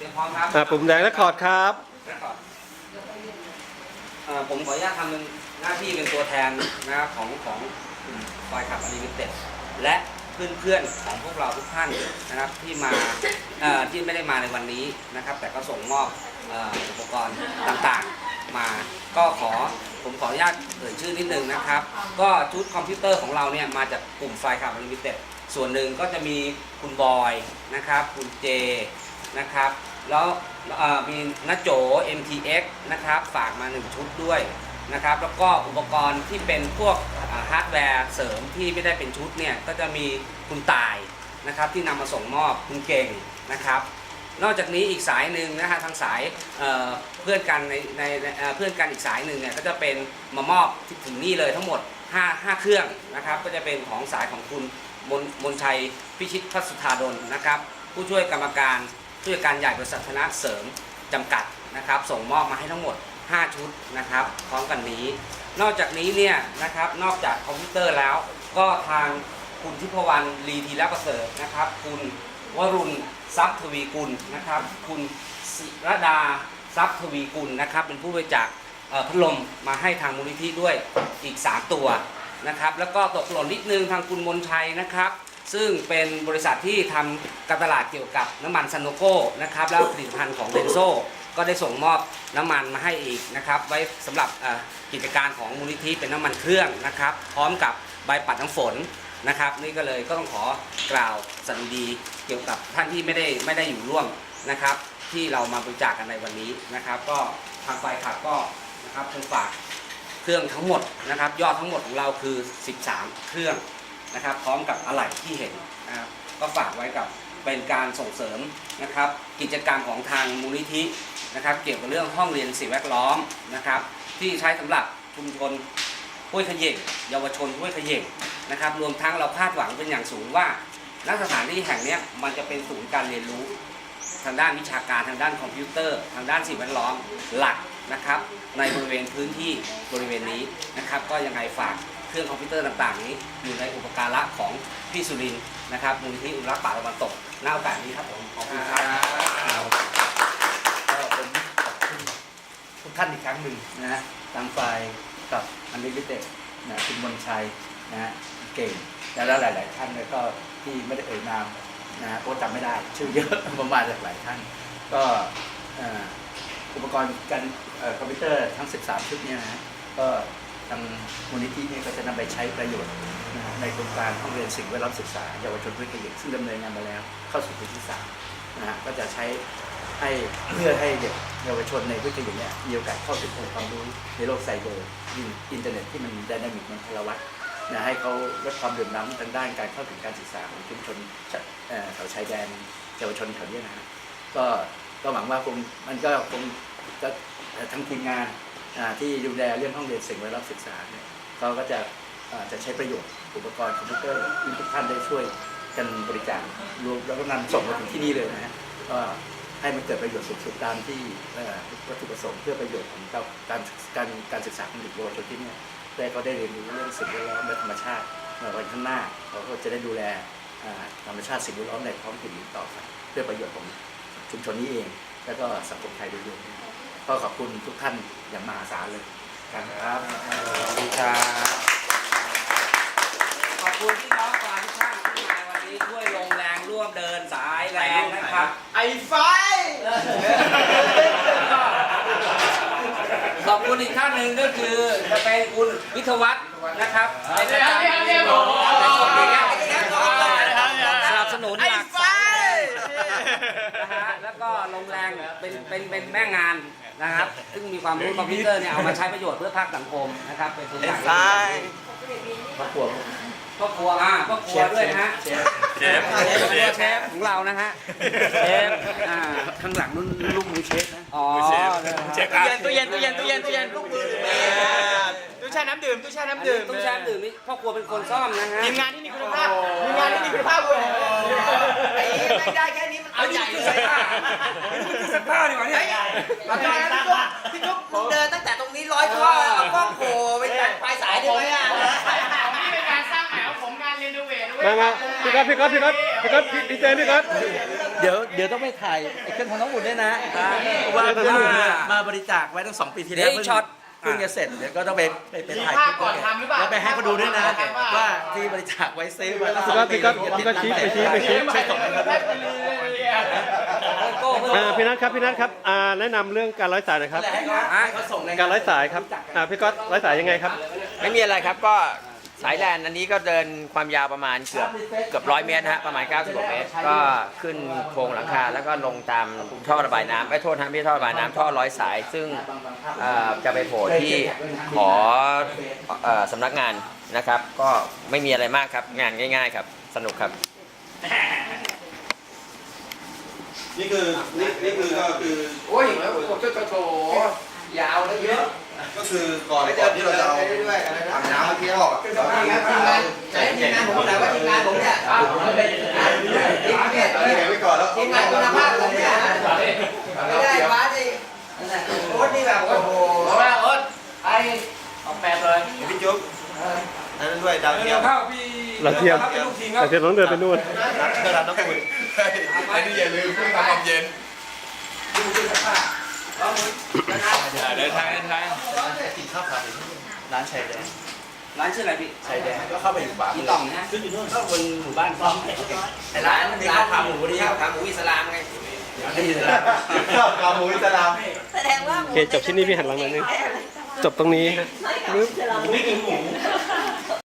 เตรียมพร้อมครับอ่าปุ่มแดงและคอร์ดครับ เอ่อผมขออนุญาตทำเป็นหน้าที่เป็นตัวแทนนะครับของของกลุ่มไฟขับอลิมิเต็ดและเพื่อนๆของพวกเราทุกท่านนะครับที่มาเอ่อที่ไม่ได้มาในวันนี้นะครับ แต่ก็ส่งมอบเอ่ออุปกรณ์ต่างๆมาก็ขอผมขออนุญาตเอ่ยชื่อนิดนึงนะครับ ก็ชุดคอมพิวเตอร์ของเราเนี่ยมาจากกลุ่มไฟขับอลิมิเต็ดส่วนหนึ่งก็จะมีคุณบอยนะครับ คุณเจนะครับ แล้วมีนัโจ MTX นะครับ ฝากมา 1 ชุดด้วยนะครับ แล้วก็อุปกรณ์ที่เป็นพวกฮาร์ดแวร์เสริมที่ไม่ได้เป็นชุดเนี่ย ก็จะมีคุณตายนะครับที่นำมาส่งมอบคุณเก่งนะครับนอกจากนี้อีกสายหนึ่งนะฮะทางสายเเพื่อนกันในในเเพื่อนกันอีกสายหนึ่งเนี่ยก็จะเป็นมามอบถึงนี่เลยทั้งหมด 5 5 เครื่องนะครับ ก็จะเป็นของสายของคุณมนมนชัยพิชิตพัสุธาดลนะครับ ผู้ช่วยกรรมการ ผู้จัดการใหญ่บริษัทธนาเสริมจำกัดนะครับ ส่งมอบมาให้ทั้งหมด 5 ชุดนะครับ พร้อมกันนี้ นอกจากนี้เนี่ยนะครับนอกจากคอมพิวเตอร์แล้ว ก็ทางคุณทิพวรรณลีธีรประเสริฐนะครับ คุณวรุณทรัพย์ทวีกุลนะครับ คุณศิรดาทรัพย์ทวีกุลนะครับ เป็นผู้บริจาคพัดลมมาให้ทางมูลนิธิด้วยอีก 3 ตัวนะครับ แล้วก็ตกหล่นนิดนึงทางคุณมนชัยนะครับ ซึ่งเป็นบริษัทที่ทำการตลาดเกี่ยวกับน้ำมันซันโนโก้นะครับแล้วผลิตภัณฑ์ของเดนโซก็ได้ส่งมอบน้ำมันมาให้อีกนะครับไว้สำหรับกิจการของมูลนิธิเป็นน้ำมันเครื่องนะครับ พร้อมกับใบปัดน้ำฝนนะครับ นี่ก็เลยก็ต้องขอกล่าวสวัสดีเกี่ยวกับท่านที่ไม่ได้ไม่ได้อยู่ร่วมนะครับ ที่เรามาบริจาคกันในวันนี้นะครับ ก็ทางไฟขับก็นะครับคงฝากเครื่องทั้งหมดนะครับ ยอดทั้งหมดของเราคือ 13 เครื่อง นะครับ พร้อมกับอะไหล่ที่เห็นนะครับก็ฝากไว้กับเป็นการส่งเสริมนะครับ กิจกรรมของทางมูลนิธินะครับ เกี่ยวกับเรื่องห้องเรียนสิ่งแวดล้อมนะครับ ที่ใช้สำหรับชุมชนห้วยขยงเยาวชนห้วยขยงนะครับ รวมทั้งเราคาดหวังเป็นอย่างสูงว่านักสถานที่แห่งนี้มันจะเป็นศูนย์การเรียนรู้ ทางด้านวิชาการทางด้านคอมพิวเตอร์ ทางด้านสิ่งแวดล้อมหลักนะครับ ในบริเวณพื้นที่บริเวณนี้นะครับ ก็ยังไงฝาก เครื่องคอมพิวเตอร์ต่างๆ นี้อยู่ในอุปการะของพี่สุรินทร์นะครับมูลนิธิอุรักษ์ป่าตะวันตกณโอกาสนี้ครับผมขอบคุณครับก็ผมขอบคุณทุกท่านอีกครั้งหนึ่งนะฮะทางฝ่ายกับอันลิมิเต็ดนะคุณมนชัยนะฮะเก่งแล้วหลาย ๆ ท่านเนี่ยก็ที่ไม่ได้เอ่ยนามนะฮะเพราะจำไม่ได้ ชื่อเยอะประมาณจากหลายท่าน ก็เอ่ออุปกรณ์การเอ่อคอมพิวเตอร์ทั้ง 13 ชุดเนี่ยนะฮะก็ ทางมูลนิธิเนี่ยก็จะนำไปใช้ประโยชน์ในโครงการห้องเรียนสิ่งแวดล้อมศึกษาเยาวชนพื้นที่ซึ่งดำเนินงานมาแล้ว เข้าสู่ปีที่สามนะฮะก็จะใช้ให้เพื่อให้เด็กเยาวชนในวิทยาเนี่ยมีโอกาสเข้าถึงองค์ความรู้ในโลกไซเบอร์อินเทอร์เน็ตที่มันไดนามิกมันพลวัตนะให้เขาลดความเดือดร้อนทางด้านการเข้าถึงการศึกษาของชุมชนแถวชายแดนเยาวชนแถวนี้นะฮะก็ก็หวังว่าคงมันก็คงจะทั้งทีมงาน ที่ดูแลเรื่องห้องเรียนสิ่งแวดล้อมศึกษาเนี่ยเขาก็จะจะใช้ประโยชน์อุปกรณ์คอมพิวเตอร์ที่ทุกท่านได้ช่วยกันบริจาครวมแล้วก็นำส่งมาถึงที่นี่เลยนะฮะก็ให้มันเกิดประโยชน์สูงสุดตามที่วัตถุประสงค์เพื่อประโยชน์ของเราการการการศึกษาของเด็กเยาวชนที่เนี่ยได้เขาได้เรียนรู้เรื่องสิ่งแวดล้อมและธรรมชาติในวันข้างหน้าเขาก็จะได้ดูแลธรรมชาติสิ่งแวดล้อมในท้องถิ่นต่อไปเพื่อประโยชน์ของชุมชนนี้เอง แล้วก็สังคมไทยโดยรวม ก็ขอบคุณทุกท่านอย่างมหาศาลเลยครับขอบคุณครับขอบคุณพี่น้องปลาทุกท่านที่มาวันนี้ช่วยลงแรงร่วมเดินสายแรงนะครับ ไอ้ไฟ ขอบคุณอีกท่านหนึ่งก็คือจะเป็นคุณวิทยวัฒน์นะครับเป็นอาจารย์ที่สนับสนุนหลักสายนะฮะแล้วก็ลงแรงเป็นเป็นเป็นแม่งาน นะครับ ซึ่งมีความรู้คอมพิวเตอร์เนี่ยเอามาใช้ประโยชน์เพื่อภาคสังคมนะครับ เป็นตัวอย่างที่ดีครอบครัวครอบครัวอ่าครอบครัวด้วยนะฮะเชฟเชฟเชฟของเรานะฮะ เชฟอ่าข้างหลังนู่นลูกมือเชฟนะ อ๋อเช็คตู้เย็นตู้เย็นตู้เย็นตู้เย็นตู้มือ ตู้แช่น้ำดื่มตู้แช่น้ำดื่มตู้แช่ดื่มนี่พ่อครัวเป็นคนซ่อมนะฮะทีมงานที่มีคุณภาพทีมงานที่มีคุณภาพเลยไอ้ไม่ได้แค่นี้มันเอาใหญ่เลยเสื้อผ้าดีกว่าเนี่ยเอาใหญ่พี่นุ๊กพี่นุ๊กเดินตั้งแต่ตรงนี้ร้อยท่อเอากล้องโผล่ไปจากปลายสายได้ไหมอะนี่เป็นการสร้างใหม่ของผมการเรียนรู้เวทด้วยมามาพี่ก๊อตพี่ก๊อตพี่ก๊อตพี่ก๊อตพี่พี่เจนพี่ก๊อตเดี๋ยวเดี๋ยวต้องไปถ่ายไอ้เครื่องทำน้ำอุ่นด้วยนะว่าเครื่องทำน้ำอุ่นมามาบริจาคไว้ตั้งสองปีที่แล้วเดี๋ยวอีกช็อต เพิ่งจะเสร็จเดี๋ยวก็ต้องไปไปไปถ่ายภาพก่อนทำหรือเปล่าแล้วไปให้เขาดูด้วยนะ ว่าที่บริจาคไว้ซื้อมาตั้งสพี่องก๊อตปีพี่ก๊อตพี่ก๊อตชี้ไปชี้ไปชี้ช่วยส่งให้เขาด้วยโลโก้เพื่ออ่าพี่นัทครับพี่นัทครับอ่าแนะนำเรื่องการร้อยสายหนะครับ ให้เขาให้เขาส่งในการร้อยสายครับอ่าพี่ก๊อตร้อยสายยังไงครับ ไม่มีอะไรครับก็ สายแลนอันนี้ก็เดินความยาวประมาณเกือบเกือบร้อยเมตรนะฮะประมาณ 90กว่าเมตร ก็ขึ้นโครงหลังคาแล้วก็ลงตามท่อระบายน้ำไม่โทษทางพี่ท่อระบายน้ำท่อร้อยสาย ซึ่งเอ่อจะไปโผล่ที่ขอเอ่อสำนักงานนะครับ ก็ไม่มีอะไรมากครับงานง่าย ๆ ครับ สนุกครับ นี่คือนี่นี่คือก็คือ โอ้ยแล้วผมจะโถยาวแล้วเยอะ ก็คือก่อนก่อนที่เราจะเอาถังน้ำเมื่อกี้ออกอะเราคือเราไหนทีมงานผมไหนว่าทีมงานผมเนี่ยทีมงานเนี่ยเราเก็บไว้ก่อนแล้วทีมงานคุณภาพผมเนี่ยไม่ได้วะดิโอ๊ตนี่แบบโอ้โหโอ๊ตไอออกแบบเลยพี่จุ๊บนั่นด้วยดาวเทียมเราเทียมเราเทียมต้องเดินไปนู่นเพื่อรับน้ำอุ่นไอ้นี่อย่าลืมเพิ่งทำความเย็นเดินทางเดินทาง กินข้าวขา ร้านชายแดนร้านชื่ออะไรพี่ ชายแดนก็เข้าไปอยู่บ้านพี่ต่องนะก็บนหมู่บ้านซ่อมแต่ร้านร้านขาหมูนี่ขาหมูอิสลามไงได้ยินแล้วกาหมูอิสลามแสดงว่าหโอเคจบที่นี่พี่หันหลังหน่อยนึงจบตรงนี้ไม่กินหมู